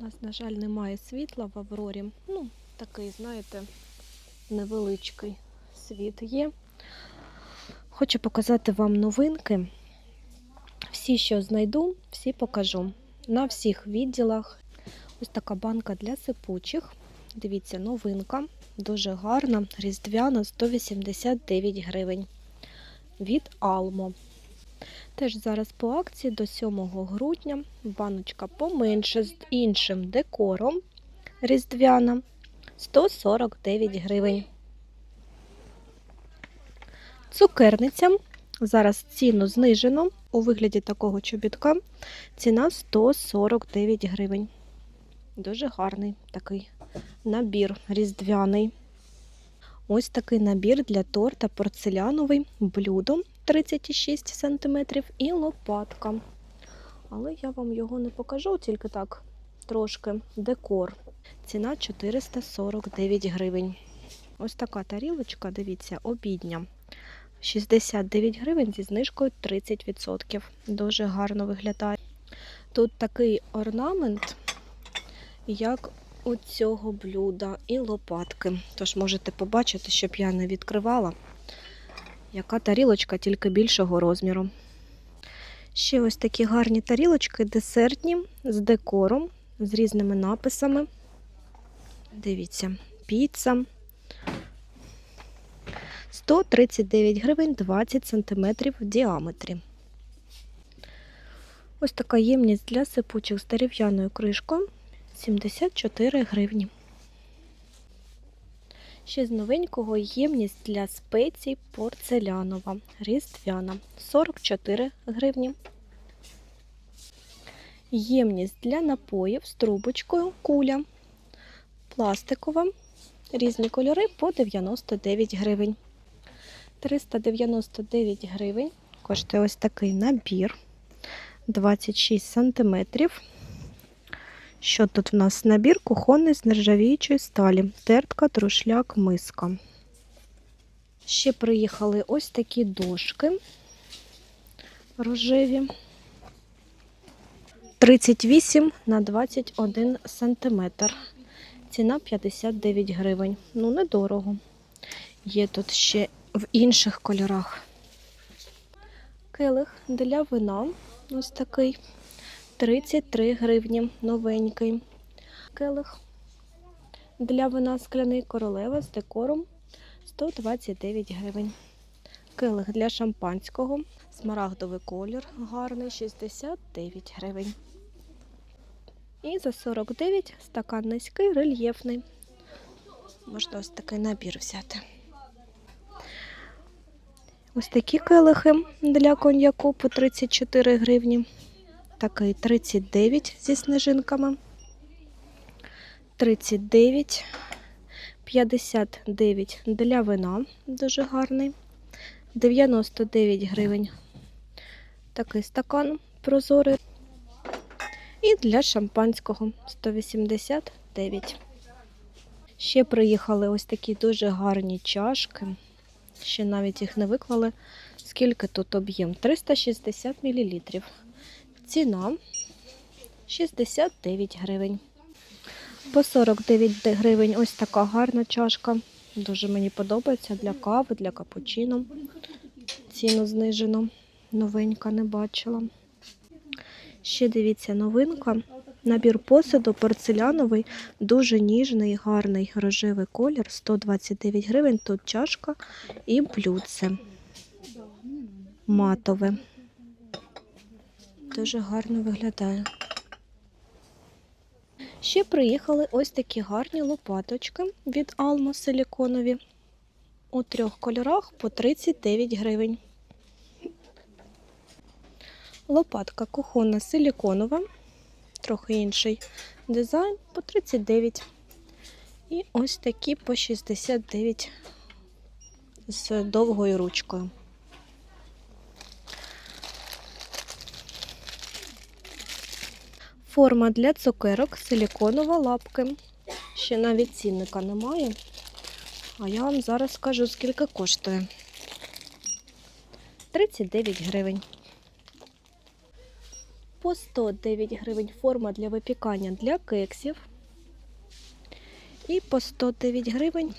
У нас, на жаль, немає світла в Аврорі. Ну, такий, знаєте, невеличкий світ є. Хочу показати вам новинки. Всі, що знайду, всі покажу. На всіх відділах. Ось така банка для сипучих. Дивіться, новинка. Дуже гарна, різдвяна, 189 гривень. Від Almo. Теж зараз по акції до 7 грудня. Баночка поменше з іншим декором. Різдвяна 149 гривень. Цукерниця. Зараз ціну знижено у вигляді такого чобітка. Ціна 149 гривень. Дуже гарний такий набір різдвяний. Ось такий набір для торта порцеляновий, блюдо 36 см і лопатка. Але я вам його не покажу, тільки так трошки декор. Ціна 449 гривень. Ось така тарілочка, дивіться, обідня. 69 гривень зі знижкою 30%. Дуже гарно виглядає. Тут такий орнамент, як у цього блюда, і лопатки. Тож можете побачити, щоб я не відкривала, яка тарілочка тільки більшого розміру. Ще ось такі гарні тарілочки, десертні, з декором, з різними написами. Дивіться, піца. 139 гривень 20 см в діаметрі. Ось така ємність для сипучих з дерев'яною кришкою 74 гривні. Ще з новенького ємність для спецій порцелянова різдвяна 44 гривні. Ємність для напоїв з трубочкою куля пластикова. Різні кольори по 99 гривень. 399 гривень. Коштує ось такий набір 26 сантиметрів. Що тут в нас набір кухонний з нержавіючої сталі, тертка, друшляк, миска. Ще приїхали ось такі дошки рожеві. 38 на 21 сантиметр. Ціна 59 гривень. Ну, недорого. Є тут ще в інших кольорах. Келих для вина. Ось такий. 33 гривні. Новенький. Келих для вина скляний королева з декором 129 гривень. Келих для шампанського. Смарагдовий колір. Гарний 69 гривень. І за 49 стакан низький, рельєфний. Можна ось такий набір взяти. Ось такі келихи для коньяку по 34 гривні. Такий 39 зі снежинками. 39, 59 для вина, дуже гарний. 99 гривень. Такий стакан прозорий. І для шампанського 189. Ще приїхали ось такі дуже гарні чашки. Ще навіть їх не виклали. Скільки тут об'єм? 360 мл. Ціна 69 гривень. По 49 гривень ось така гарна чашка. Дуже мені подобається для кави, для капучино. Ціну знижено. Новенька не бачила. Ще дивіться, новинка. Набір посуду порцеляновий, дуже ніжний, гарний рожевий колір, 129 гривень. Тут чашка і блюдце матове. Дуже гарно виглядає. Ще приїхали ось такі гарні лопаточки від Almo силіконові у трьох кольорах по 39 гривень. Лопатка кухонна силіконова, трохи інший дизайн по 39. І ось такі по 69 з довгою ручкою. Форма для цукерок силіконова лапки. Ще навіть цінника немає. А я вам зараз скажу, скільки коштує. 39 гривень. По 109 гривень форма для випікання для кексів. І по 109 гривень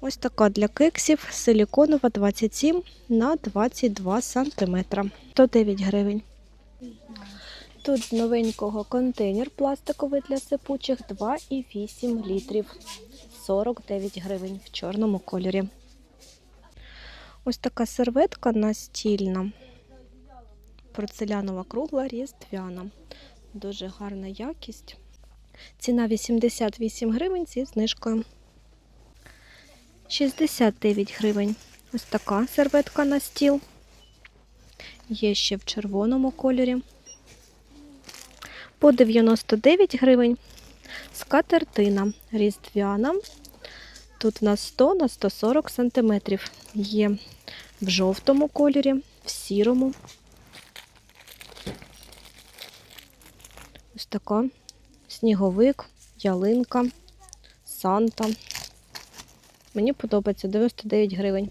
ось така для кексів силіконова 27 на 22 сантиметра. 109 гривень. Тут з новенького контейнер пластиковий для сипучих 2,8 літрів. 49 гривень в чорному кольорі. Ось така серветка настільна. Порцелянова кругла різдвяна. Дуже гарна якість. Ціна 88 гривень зі знижкою. 69 гривень. Ось така серветка на стіл. Є ще в червоному кольорі. По 99 гривень. Скатертина різдвяна. Тут на 100 на 140 сантиметрів. Є в жовтому кольорі, в сірому. Ось така сніговик, ялинка, санта. Мені подобається 99 гривень.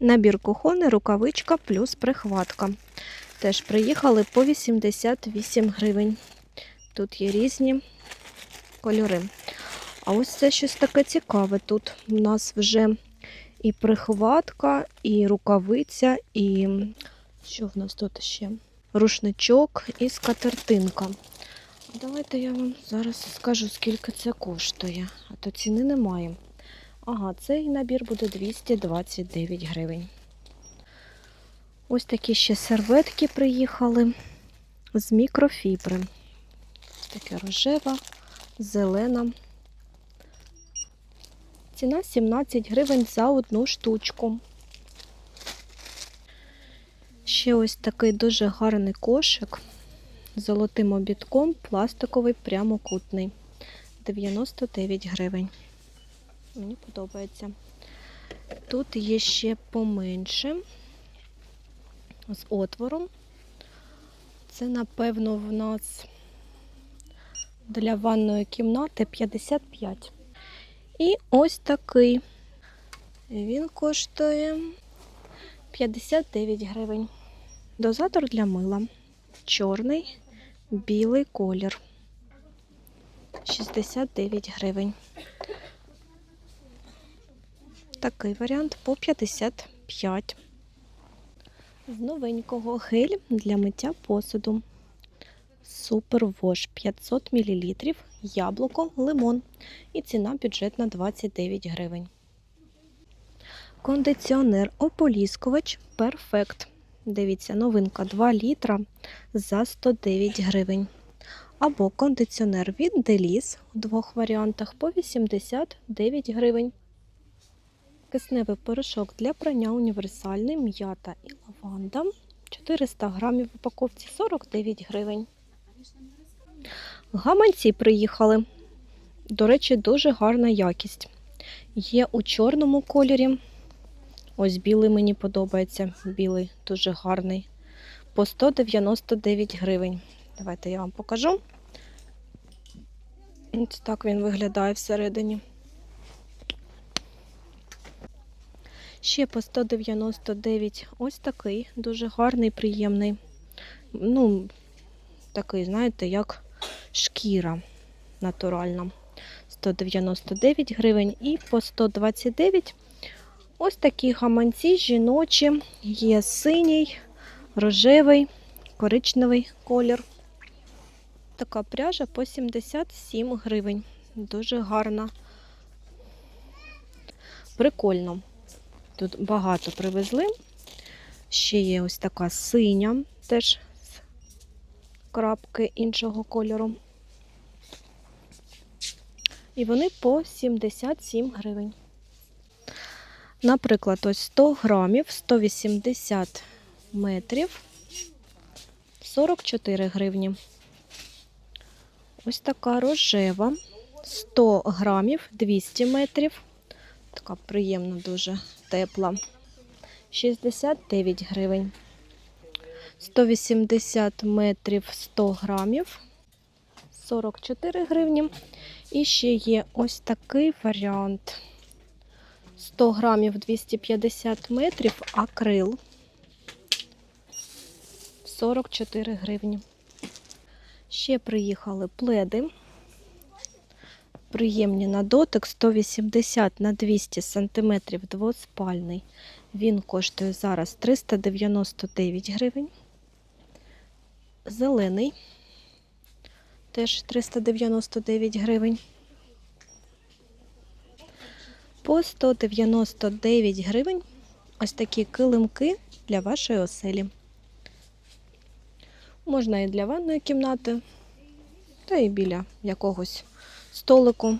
Набір кухони, рукавичка плюс прихватка. Теж приїхали по 88 гривень. Тут є різні кольори. А ось це щось таке цікаве. Тут у нас вже і прихватка, і рукавиця, і що в нас тут ще? Рушничок і скатертинка. Давайте я вам зараз скажу, скільки це коштує, а то ціни немає. Ага, цей набір буде 229 гривень. Ось такі ще серветки приїхали з мікрофібри. Таке рожева, зелена. Ціна 17 гривень за одну штучку. Ще ось такий дуже гарний кошик з золотим обідком, пластиковий прямокутний. 99 гривень. Мені подобається. Тут є ще поменше з отвором. Це, напевно, в нас для ванної кімнати 55. І ось такий. Він коштує 59 гривень. Дозатор для мила. Чорний, білий колір. 69 гривень. Такий варіант по 55. З новенького гель для миття посуду. Супервош 500 мл, яблуко, лимон. І ціна бюджетна 29 гривень. Кондиціонер ополіскувач Перфект. Дивіться, новинка 2 літра за 109 гривень. Або кондиціонер від Деліс у двох варіантах по 89 гривень. Кисневий порошок для прання універсальний, м'ята і лаванда. 400 грамів в упаковці 49 гривень. Гаманці приїхали. До речі, дуже гарна якість. Є у чорному кольорі. Ось білий мені подобається. Білий дуже гарний. По 199 гривень. Давайте я вам покажу. Ось так він виглядає всередині. Ще по 199 ось такий, дуже гарний, приємний. Ну, такий, знаєте, як шкіра натуральна. 199 гривень і по 129 ось такі гаманці жіночі, є синій, рожевий, коричневий колір. Така пряжа по 77 гривень. Дуже гарна. Прикольно. Тут багато привезли. Ще є ось така синя, теж з крапки іншого кольору. І вони по 77 гривень. Наприклад, ось 100 грамів, 180 метрів, 44 гривні. Ось така рожева, 100 грамів, 200 метрів. Така приємна, дуже тепла. 69 гривень. 180 метрів 100 грамів. 44 гривні. І ще є ось такий варіант. 100 грамів 250 метрів акрил. 44 гривні. Ще приїхали пледи. Приємні на дотик 180 на 200 см двоспальний. Він коштує зараз 399 гривень. Зелений теж 399 гривень. По 199 гривень ось такі килимки для вашої оселі. Можна і для ванної кімнати, та і біля якогось столику.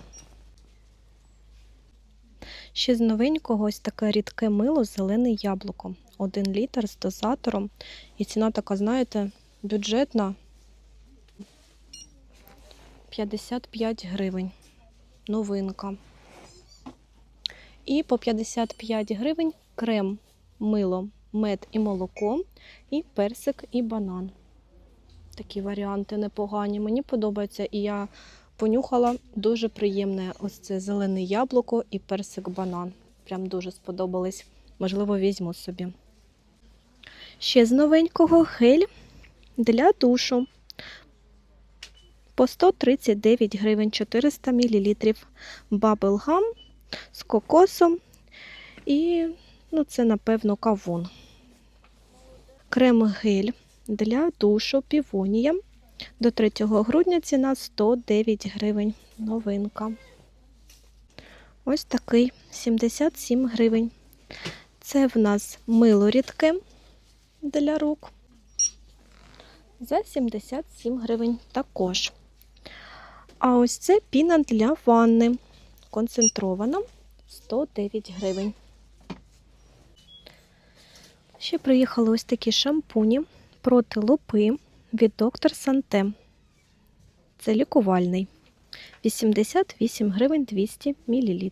Ще з новенького ось таке рідке мило з зелене яблуко. 1 літр з дозатором. І ціна така, знаєте, бюджетна 55 гривень. Новинка. І по 55 гривень крем, мило, мед і молоко, і персик, і банан. Такі варіанти непогані. Мені подобається, і я понюхала дуже приємне ось це зелене яблуко і персик банан. Прям дуже сподобались. Можливо, візьму собі. Ще з новенького гель для душу. По 139 гривень 400 мл. Баблгам з кокосом і, ну, це, напевно, кавун. Крем-гель для душу півонія. До 3 грудня ціна 109 гривень. Новинка. Ось такий 77 гривень. Це в нас мило рідке для рук. За 77 гривень також. А ось це піна для ванни. Концентрована 109 гривень. Ще приїхали ось такі шампуні проти лупи від доктор Санте. Це лікувальний. 88 гривень 200 мл.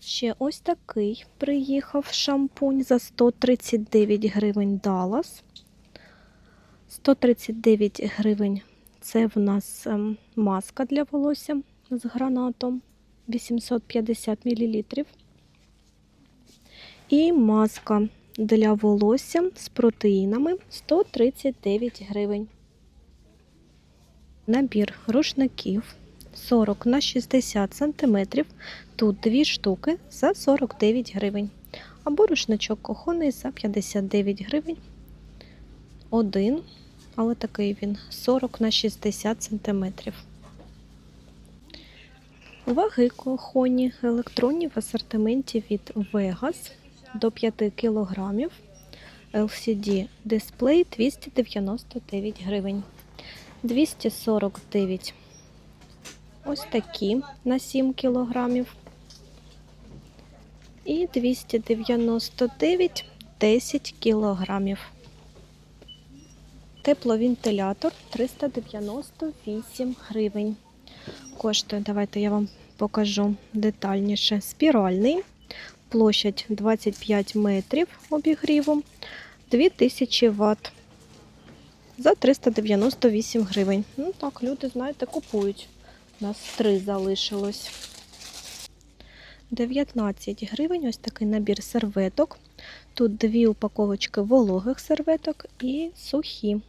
Ще ось такий приїхав шампунь за 139 гривень Dallas. 139 гривень це в нас ем, маска для волосся з гранатом 850 мл. І маска для волосся з протеїнами 139 гривень. Набір рушників 40 на 60 см. Тут дві штуки за 49 гривень. Або рушничок кухонний за 59 гривень. Один, але такий він 40 на 60 см. Ваги кухонні електронні в асортименті від Vegas до 5 кг. LCD дисплей 299 гривень. 249 ось такі на 7 кг. І 299 10 кг. Тепловентилятор 398 гривень. Коштує, давайте я вам покажу детальніше. Спіральний, площадь 25 метрів обігріву, 2000 Вт за 398 гривень. Ну так, люди, знаєте, купують. У нас три залишилось. 19 гривень ось такий набір серветок. Тут дві упаковочки вологих серветок і сухі.